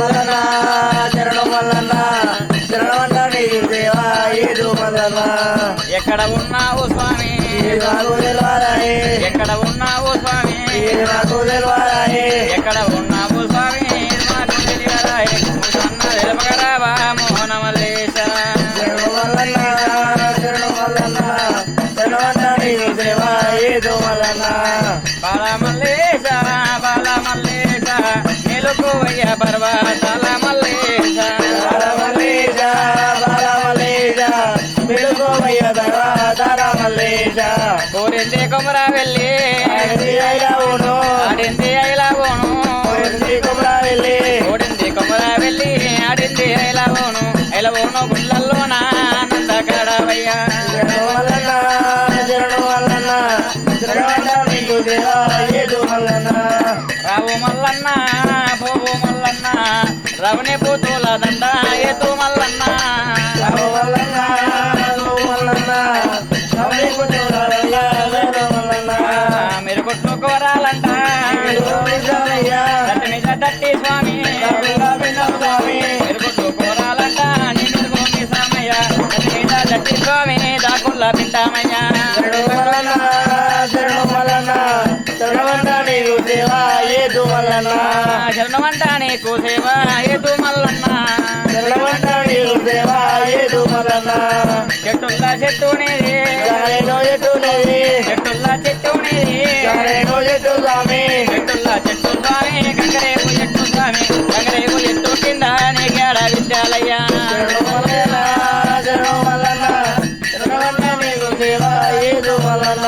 వలన చరణం వలన చరణం నీకు దేవా ఏదో వలన ఎక్కడ ఉన్నావు స్వామి? నాకు తెలివారాయే ఎక్కడ ఉన్నావు స్వామి? నాకు తెలివారాయే ఎక్కడ ఉన్నావు స్వామి? నాకు తెలియరాయే. అన్న తెలుపగరావా మోహనమలేశ చరణం వలన చరణం వలన బాలమల్లే కోరింది కొమరా వెళ్ళి? ఐలవును ఆడింది ఐలాగోను ఆడింది కుమరా వెళ్ళి. ఓడింది కొమరా వెళ్ళి ఆడింది ఐలాగోను ఐలవోను గుళ్ళల్లోన? ఆనంద కడవయ్య రావు మల్లన్న పోవు మల్లన్న రవణి పూతుల శరణవంత నీకు సేవ ఏదు మల్లన్న. శరణమంట నీకు సేవ ఏదు మల్లన్న. చెట్టుల్ల చెట్టునేది గారేనో ఎటు నీకేడ విద్యాలయ్య శరణు మల్లన్న శరణు మల్లన్న నీకు సేవ ఏదో మల్లన్న